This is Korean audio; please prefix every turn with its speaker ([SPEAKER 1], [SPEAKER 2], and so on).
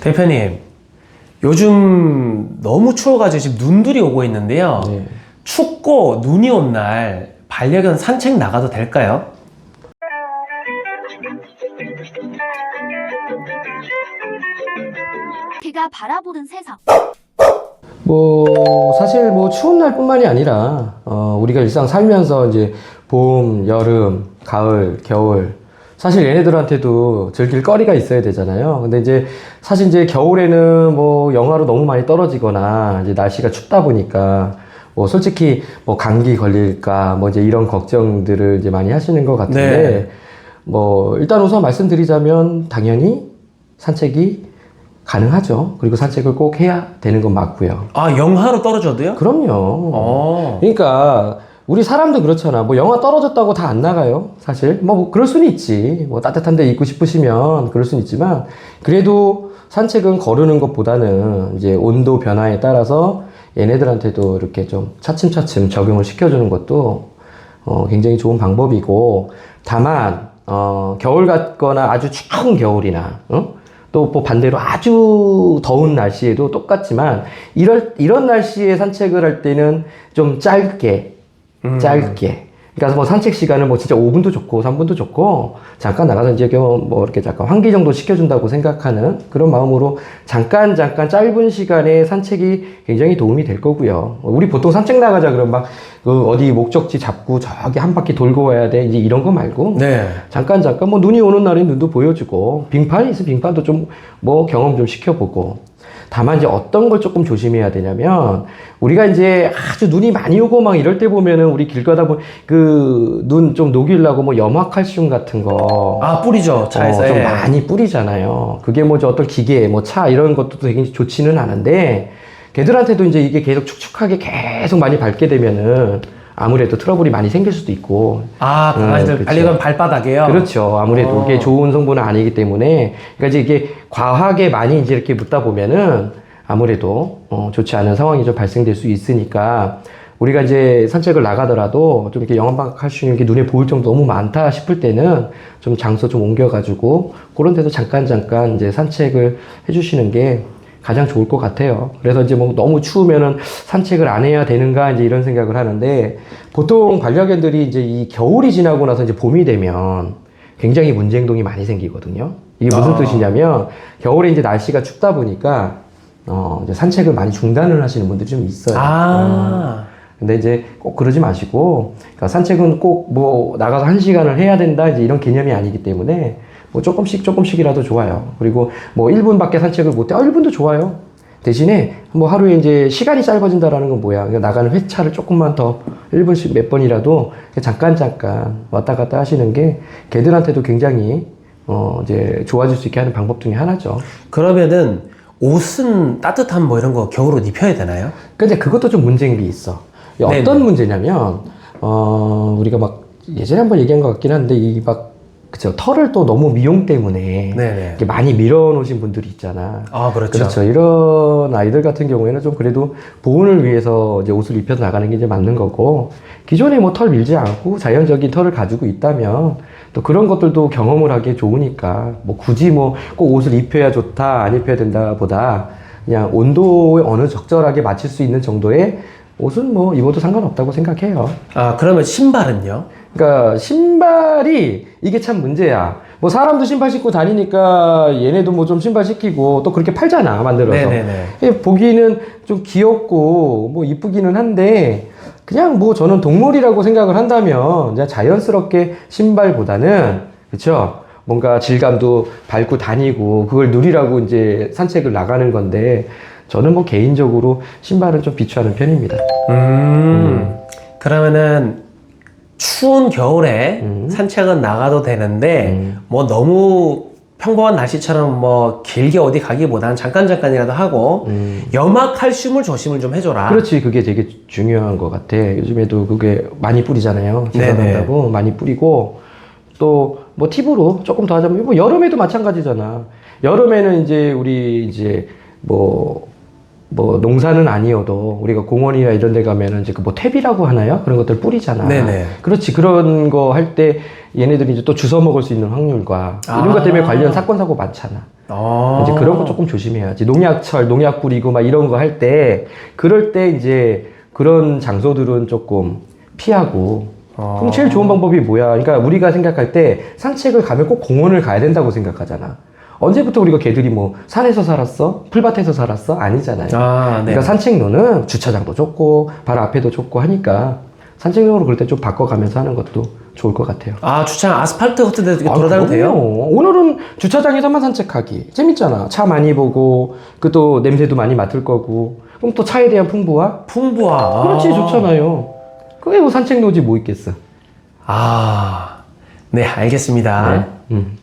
[SPEAKER 1] 대표님, 요즘 너무 추워가지고 지금 눈들이 오고 있는데요.
[SPEAKER 2] 네.
[SPEAKER 1] 춥고 눈이 온 날 반려견 산책 나가도 될까요?
[SPEAKER 3] 그가 바라보는 세상.
[SPEAKER 2] 뭐 사실 뭐 추운 날뿐만이 아니라 어, 우리가 일상 살면서 이제 봄, 여름, 가을, 겨울 사실 얘네들한테도 즐길 거리가 있어야 되잖아요. 근데 이제 사실 이제 겨울에는 뭐 영하로 너무 많이 떨어지거나 이제 날씨가 춥다 보니까 뭐 솔직히 뭐 감기 걸릴까 뭐 이제 이런 걱정들을 이제 많이 하시는 것 같은데
[SPEAKER 1] 네.
[SPEAKER 2] 뭐 일단 우선 말씀드리자면 당연히 산책이 가능하죠. 그리고 산책을 꼭 해야 되는 건 맞고요.
[SPEAKER 1] 아, 영하로 떨어져도요?
[SPEAKER 2] 그럼요.
[SPEAKER 1] 어.
[SPEAKER 2] 그러니까 우리 사람도 그렇잖아. 뭐 영화 떨어졌다고 다 안 나가요. 사실 뭐 그럴 수는 있지. 뭐 따뜻한 데 있고 싶으시면 그럴 수는 있지만 그래도 산책은 거르는 것보다는 이제 온도 변화에 따라서 얘네들한테도 이렇게 좀 차츰차츰 적용을 시켜주는 것도 어, 굉장히 좋은 방법이고 다만 어, 겨울 같거나 아주 추운 겨울이나 어? 또뭐 반대로 아주 더운 날씨에도 똑같지만 이럴 이런 날씨에 산책을 할 때는 좀 짧게
[SPEAKER 1] 음.
[SPEAKER 2] 짧게 그러니까 뭐 산책 시간은 뭐 진짜 5분도 좋고 3분도 좋고 잠깐 나가서 이제 뭐 이렇게 잠깐 환기 정도 시켜준다고 생각하는 그런 마음으로 잠깐 잠깐 짧은 시간에 산책이 굉장히 도움이 될 거고요. 우리 보통 산책 나가자 그러면 막 그 어디 목적지 잡고 저기 한 바퀴 돌고 와야 돼 이제 이런 거 말고
[SPEAKER 1] 네.
[SPEAKER 2] 잠깐 잠깐 뭐 눈이 오는 날엔 눈도 보여주고 빙판이 있으면 빙판도 좀 뭐 경험 좀 시켜보고 다만 이제 어떤 걸 조금 조심해야 되냐면 우리가 이제 아주 눈이 많이 오고 막 이럴 때 보면은 우리 길 가다 보면 그 눈 좀 녹이려고 뭐 염화칼슘 같은 거
[SPEAKER 1] 아, 뿌리죠. 차에서.
[SPEAKER 2] 어, 좀
[SPEAKER 1] 예.
[SPEAKER 2] 많이 뿌리잖아요. 그게 뭐 저 어떤 기계, 뭐 차 이런 것도 되게 좋지는 않은데 걔들한테도 이제 이게 계속 축축하게 계속 많이 밟게 되면은 아무래도 트러블이 많이 생길 수도 있고
[SPEAKER 1] 아, 강아지들
[SPEAKER 2] 음.
[SPEAKER 1] 반려견 발바닥에요?
[SPEAKER 2] 그렇죠. 아무래도
[SPEAKER 1] 어.
[SPEAKER 2] 이게 좋은 성분은 아니기 때문에 그러니까 이제 이게 과하게 많이 이제 이렇게 묻다 보면은 아무래도 어, 좋지 않은 상황이 좀 발생될 수 있으니까 우리가 이제 산책을 나가더라도 좀 이렇게 영양방할 수 있는 게 눈에 보일 정도 너무 많다 싶을 때는 좀 장소 좀 옮겨가지고 그런 데서 잠깐 잠깐 이제 산책을 해주시는 게 가장 좋을 것 같아요. 그래서 이제 뭐 너무 추우면은 산책을 안 해야 되는가 이제 이런 생각을 하는데 보통 반려견들이 이제 이 겨울이 지나고 나서 이제 봄이 되면 굉장히 문제 행동이 많이 생기거든요. 이게 무슨
[SPEAKER 1] 아.
[SPEAKER 2] 뜻이냐면 겨울에 이제 날씨가 춥다 보니까 어 이제 산책을 많이 중단을 하시는 분들이 좀 있어요.
[SPEAKER 1] 아.
[SPEAKER 2] 근데 이제 꼭 그러지 마시고, 그러니까 산책은 꼭 뭐 나가서 한 시간을 해야 된다, 이제 이런 개념이 아니기 때문에 뭐 조금씩 조금씩이라도 좋아요. 그리고 뭐 1분밖에 산책을 못해, 아, 1분도 좋아요. 대신에 뭐 하루에 이제 시간이 짧아진다라는 건 뭐야. 그러니까 나가는 회차를 조금만 더 1분씩 몇 번이라도 잠깐 잠깐 왔다 갔다 하시는 게 개들한테도 굉장히 어 이제 좋아질 수 있게 하는 방법 중에 하나죠.
[SPEAKER 1] 그러면은 옷은 따뜻한 뭐 이런 거 겨울옷 입혀야 되나요?
[SPEAKER 2] 근데 그것도 좀 문제인 게 있어. 이게
[SPEAKER 1] 네네.
[SPEAKER 2] 어떤 문제냐면, 어, 우리가 막 예전에 한번 얘기한 것 같긴 한데, 이 막, 그쵸. 털을 또 너무 미용 때문에
[SPEAKER 1] 네네.
[SPEAKER 2] 이렇게 많이 밀어놓으신 분들이 있잖아.
[SPEAKER 1] 아, 그렇죠.
[SPEAKER 2] 그렇죠. 이런 아이들 같은 경우에는 좀 그래도 보온을 위해서 이제 옷을 입혀서 나가는 게 이제 맞는 거고, 기존에 뭐 털 밀지 않고 자연적인 털을 가지고 있다면, 또 그런 것들도 경험을 하기에 좋으니까, 뭐 굳이 뭐 꼭 옷을 입혀야 좋다, 안 입혀야 된다 보다, 그냥 온도에 어느 적절하게 맞출 수 있는 정도의 옷은 뭐 입어도 상관없다고 생각해요.
[SPEAKER 1] 아, 그러면 신발은요?
[SPEAKER 2] 그러니까 신발이 이게 참 문제야. 뭐 사람도 신발 신고 다니니까 얘네도 뭐 좀 신발 시키고 또 그렇게 팔잖아 만들어서.
[SPEAKER 1] 네네네.
[SPEAKER 2] 예, 보기는 좀 귀엽고 뭐 이쁘기는 한데 그냥 뭐 저는 동물이라고 생각을 한다면 그냥 자연스럽게 신발보다는 그렇죠. 뭔가 질감도 밟고 다니고 그걸 누리라고 이제 산책을 나가는 건데 저는 뭐 개인적으로 신발은 좀 비추하는 편입니다.
[SPEAKER 1] 음. 그러면은 추운 겨울에
[SPEAKER 2] 음.
[SPEAKER 1] 산책은 나가도 되는데
[SPEAKER 2] 음.
[SPEAKER 1] 뭐 너무 평범한 날씨처럼 뭐 길게 어디 가기보다는 잠깐 잠깐이라도 하고
[SPEAKER 2] 음.
[SPEAKER 1] 염화 칼슘을 조심을 좀 해줘라.
[SPEAKER 2] 그렇지 그게 되게 중요한 것 같아 요즘에도 그게 많이 뿌리잖아요. 제거한다고 많이 뿌리고 또 뭐 팁으로 조금 더 하자면 뭐 여름에도 마찬가지잖아 여름에는 이제 우리 이제 뭐 뭐 농사는 아니어도 우리가 공원이나 이런 데 가면은 이제 그뭐 탭이라고 하나요? 그런 것들 뿌리잖아.
[SPEAKER 1] 네네.
[SPEAKER 2] 그렇지. 그런 거 할 때 얘네들이 이제 또 주워 먹을 수 있는 확률과 이런 것 때문에
[SPEAKER 1] 아.
[SPEAKER 2] 관련 사건 사고 많잖아.
[SPEAKER 1] 어.
[SPEAKER 2] 이제 그런 거 조금 조심해야지. 농약철, 농약 뿌리고 막 이런 거 할 때, 그럴 때 이제 그런 장소들은 조금 피하고.
[SPEAKER 1] 어.
[SPEAKER 2] 그럼 제일 좋은 방법이 뭐야? 그러니까 우리가 생각할 때 산책을 가면 꼭 공원을 가야 된다고 생각하잖아. 언제부터 우리가 개들이 뭐 산에서 살았어? 풀밭에서 살았어? 아니잖아요.
[SPEAKER 1] 아, 네.
[SPEAKER 2] 그러니까 산책로는 주차장도 좁고 바로 앞에도 좁고 하니까 산책로로 그럴 때 좀 바꿔가면서 하는 것도 좋을 것 같아요.
[SPEAKER 1] 아, 주차장 아스팔트 같은 데
[SPEAKER 2] 아,
[SPEAKER 1] 돌아다니면
[SPEAKER 2] 돼요? 오늘은 주차장에서만 산책하기 재밌잖아. 차 많이 보고 그 또 냄새도 많이 맡을 거고 그럼 또 차에 대한 풍부화
[SPEAKER 1] 풍부화.
[SPEAKER 2] 그렇지 좋잖아요. 그게 뭐 산책로지 뭐 있겠어.
[SPEAKER 1] 아, 네, 알겠습니다.
[SPEAKER 2] 네. 음.